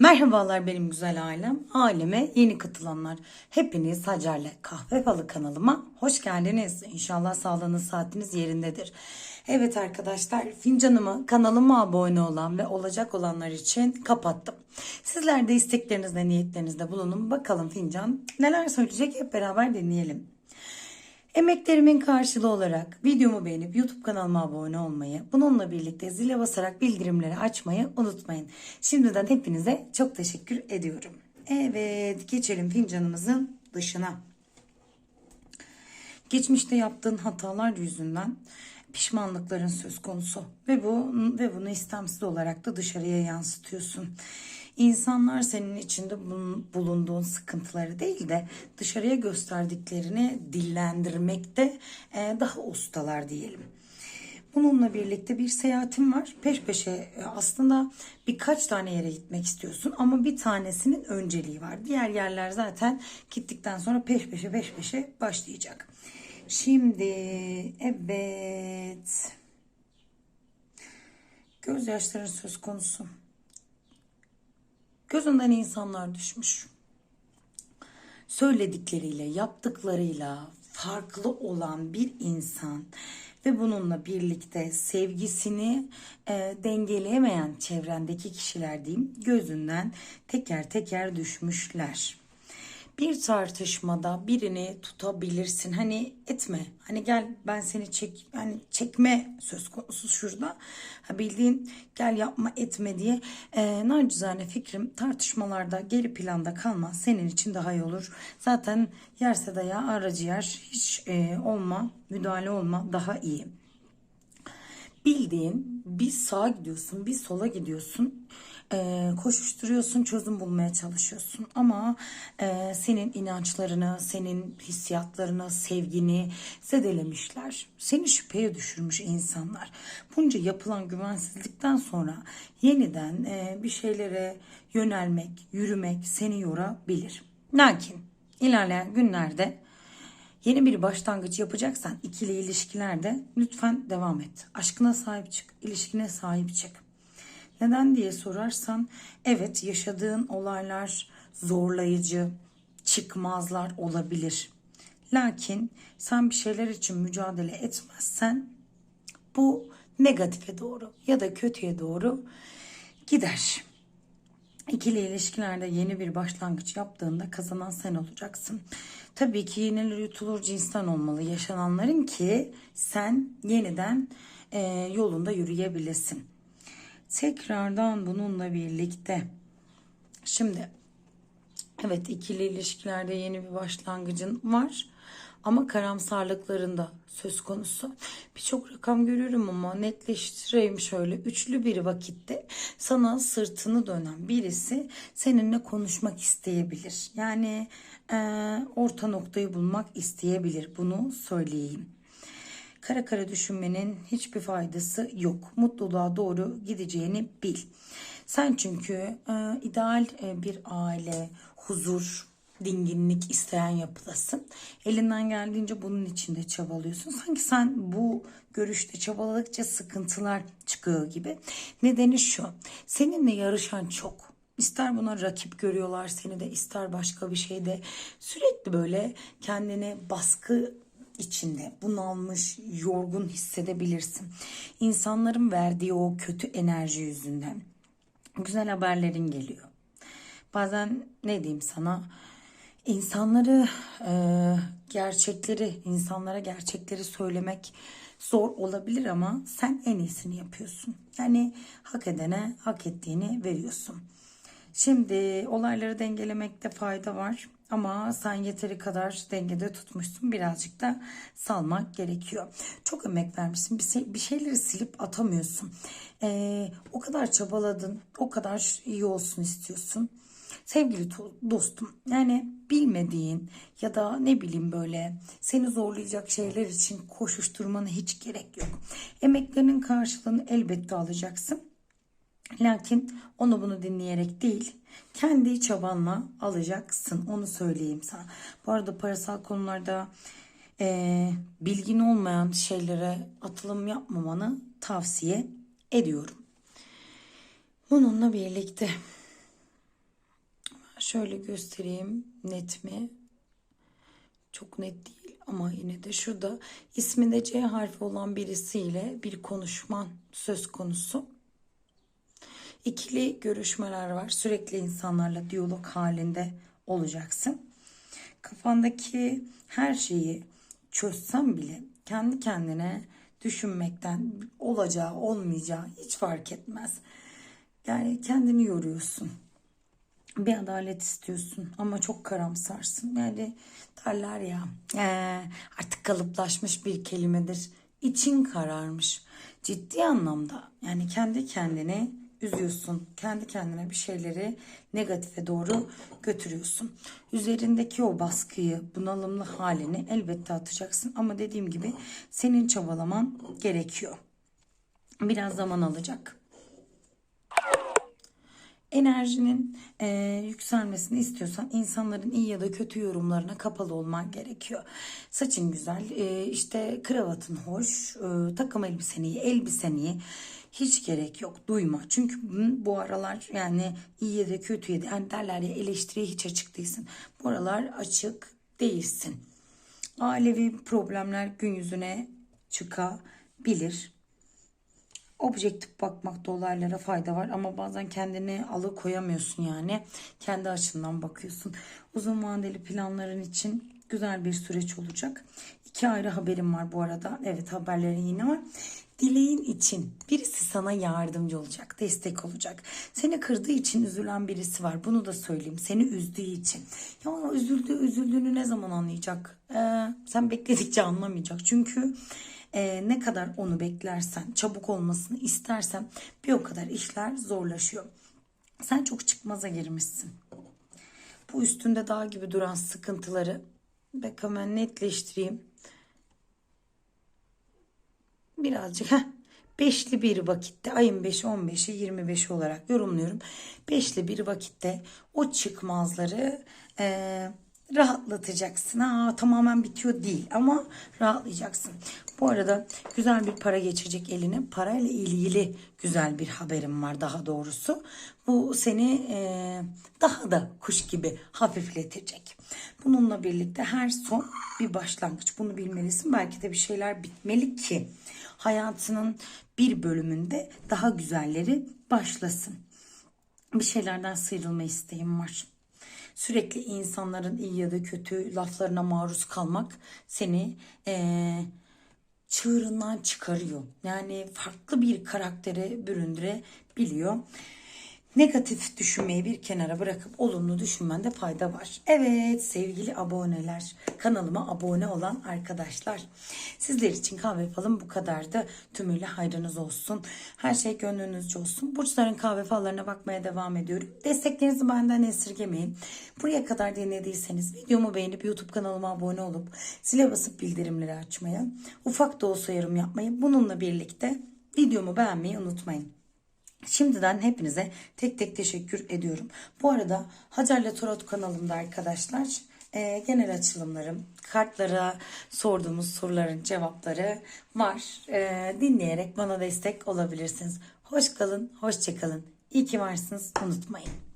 Merhabalar benim güzel ailem. Aileme yeni katılanlar. Hepiniz Hacer'le Kahve Falı kanalıma hoş geldiniz. İnşallah sağlığınız saatiniz yerindedir. Evet arkadaşlar fincanımı kanalıma abone olan ve olacak olanlar için kapattım. Sizler de isteklerinizde niyetlerinizde bulunun. Bakalım fincan neler söyleyecek hep beraber dinleyelim. Emeklerimin karşılığı olarak videomu beğenip YouTube kanalıma abone olmayı, bununla birlikte zile basarak bildirimleri açmayı unutmayın. Şimdiden hepinize çok teşekkür ediyorum. Evet, geçelim fincanımızın dışına. Geçmişte yaptığın hatalar yüzünden pişmanlıkların söz konusu ve bu ve bunu istemsiz olarak da dışarıya yansıtıyorsun. İnsanlar senin içinde bulun- bulunduğun sıkıntıları değil de dışarıya gösterdiklerini dillendirmekte e, daha ustalar diyelim. Bununla birlikte bir seyahatim var. Peş peşe e, aslında birkaç tane yere gitmek istiyorsun ama bir tanesinin önceliği var. Diğer yerler zaten gittikten sonra peş peşe peş peşe başlayacak. Şimdi evet. Gözyaşların söz konusu. Gözünden insanlar düşmüş. Söyledikleriyle, yaptıklarıyla farklı olan bir insan ve bununla birlikte sevgisini e, dengeleyemeyen çevrendeki kişiler diyeyim gözünden teker teker düşmüşler bir tartışmada birini tutabilirsin. Hani etme. Hani gel ben seni çek yani çekme söz konusu şurada. Ha bildiğin gel yapma etme diye. Ee, nacizane fikrim tartışmalarda geri planda kalma senin için daha iyi olur. Zaten yerse dayağı aracı yer hiç e, olma müdahale olma daha iyi bildiğin bir sağa gidiyorsun bir sola gidiyorsun Ee, koşuşturuyorsun çözüm bulmaya çalışıyorsun ama e, senin inançlarını senin hissiyatlarını sevgini zedelemişler seni şüpheye düşürmüş insanlar bunca yapılan güvensizlikten sonra yeniden e, bir şeylere yönelmek yürümek seni yorabilir lakin ilerleyen günlerde Yeni bir başlangıç yapacaksan ikili ilişkilerde lütfen devam et. Aşkına sahip çık, ilişkine sahip çık. Neden diye sorarsan evet yaşadığın olaylar zorlayıcı, çıkmazlar olabilir. Lakin sen bir şeyler için mücadele etmezsen bu negatife doğru ya da kötüye doğru gider. İkili ilişkilerde yeni bir başlangıç yaptığında kazanan sen olacaksın. Tabii ki yenilir yutulur cinsten olmalı yaşananların ki sen yeniden e, yolunda yürüyebilesin. Tekrardan bununla birlikte şimdi evet ikili ilişkilerde yeni bir başlangıcın var ama karamsarlıklarında söz konusu. Birçok rakam görüyorum ama netleştireyim şöyle. Üçlü bir vakitte sana sırtını dönen birisi seninle konuşmak isteyebilir. Yani e, orta noktayı bulmak isteyebilir. Bunu söyleyeyim. Kara kara düşünmenin hiçbir faydası yok. Mutluluğa doğru gideceğini bil. Sen çünkü e, ideal e, bir aile, huzur, dinginlik isteyen yapıdasın. Elinden geldiğince bunun içinde çabalıyorsun. Sanki sen bu görüşte çabaladıkça sıkıntılar çıkıyor gibi. Nedeni şu. Seninle yarışan çok. İster buna rakip görüyorlar seni de ister başka bir şeyde sürekli böyle kendini baskı içinde bunalmış, yorgun hissedebilirsin. İnsanların verdiği o kötü enerji yüzünden güzel haberlerin geliyor. Bazen ne diyeyim sana insanları e, gerçekleri insanlara gerçekleri söylemek zor olabilir ama sen en iyisini yapıyorsun. Yani hak edene hak ettiğini veriyorsun. Şimdi olayları dengelemekte fayda var ama sen yeteri kadar dengede tutmuşsun. Birazcık da salmak gerekiyor. Çok emek vermişsin. Bir, şey, bir şeyleri silip atamıyorsun. Ee, o kadar çabaladın. O kadar iyi olsun istiyorsun. Sevgili dostum yani bilmediğin ya da ne bileyim böyle seni zorlayacak şeyler için koşuşturmana hiç gerek yok. Emeklerinin karşılığını elbette alacaksın. Lakin onu bunu dinleyerek değil, kendi çabanla alacaksın. Onu söyleyeyim sana. Bu arada parasal konularda e, bilgin olmayan şeylere atılım yapmamanı tavsiye ediyorum. Bununla birlikte Şöyle göstereyim net mi? Çok net değil ama yine de şurada isminde C harfi olan birisiyle bir konuşman söz konusu. İkili görüşmeler var. Sürekli insanlarla diyalog halinde olacaksın. Kafandaki her şeyi çözsen bile kendi kendine düşünmekten olacağı olmayacağı hiç fark etmez. Yani kendini yoruyorsun. Bir adalet istiyorsun ama çok karamsarsın. Yani derler ya "Ee, artık kalıplaşmış bir kelimedir. İçin kararmış. Ciddi anlamda yani kendi kendine üzüyorsun. Kendi kendine bir şeyleri negatife doğru götürüyorsun. Üzerindeki o baskıyı, bunalımlı halini elbette atacaksın. Ama dediğim gibi senin çabalaman gerekiyor. Biraz zaman alacak enerjinin e, yükselmesini istiyorsan insanların iyi ya da kötü yorumlarına kapalı olman gerekiyor. Saçın güzel, e, işte kravatın hoş, e, takım elbisen iyi, elbisen iyi. Hiç gerek yok duyma. Çünkü bu- aralar yani iyi ya da kötü ya da hani derler ya eleştiriye hiç açık değilsin. Bu aralar açık değilsin. Ailevi problemler gün yüzüne çıkabilir objektif bakmakta olaylara fayda var ama bazen kendini alıkoyamıyorsun yani. Kendi açından bakıyorsun. Uzun vadeli planların için güzel bir süreç olacak. İki ayrı haberim var bu arada. Evet haberlerin yine var. Dileğin için birisi sana yardımcı olacak, destek olacak. Seni kırdığı için üzülen birisi var. Bunu da söyleyeyim. Seni üzdüğü için. Ya üzüldüğü, üzüldüğünü ne zaman anlayacak? Ee, sen bekledikçe anlamayacak. Çünkü ee, ne kadar onu beklersen, çabuk olmasını istersen bir o kadar işler zorlaşıyor. Sen çok çıkmaza girmişsin. Bu üstünde dağ gibi duran sıkıntıları bak hemen netleştireyim. Birazcık heh, beşli bir vakitte ayın 5'i 15'i 25'i olarak yorumluyorum. Beşli bir vakitte o çıkmazları eee rahatlatacaksın. Ha, tamamen bitiyor değil ama rahatlayacaksın. Bu arada güzel bir para geçecek eline. Parayla ilgili güzel bir haberim var daha doğrusu. Bu seni e, daha da kuş gibi hafifletecek. Bununla birlikte her son bir başlangıç. Bunu bilmelisin. Belki de bir şeyler bitmeli ki hayatının bir bölümünde daha güzelleri başlasın. Bir şeylerden sıyrılma isteğim var sürekli insanların iyi ya da kötü laflarına maruz kalmak seni eee çığırından çıkarıyor. Yani farklı bir karaktere büründürebiliyor. Negatif düşünmeyi bir kenara bırakıp olumlu düşünmende fayda var. Evet sevgili aboneler, kanalıma abone olan arkadaşlar. Sizler için kahve falım bu kadardı. Tümüyle hayrınız olsun. Her şey gönlünüzce olsun. Burçların kahve fallarına bakmaya devam ediyorum. Desteklerinizi benden esirgemeyin. Buraya kadar dinlediyseniz videomu beğenip YouTube kanalıma abone olup zile basıp bildirimleri açmayı, ufak da olsa yorum yapmayı, bununla birlikte videomu beğenmeyi unutmayın. Şimdiden hepinize tek tek teşekkür ediyorum. Bu arada Hacer'le Tarot kanalımda arkadaşlar e, genel açılımlarım, kartlara sorduğumuz soruların cevapları var. E, dinleyerek bana destek olabilirsiniz. Hoş kalın, hoşça kalın. İyi ki varsınız, unutmayın.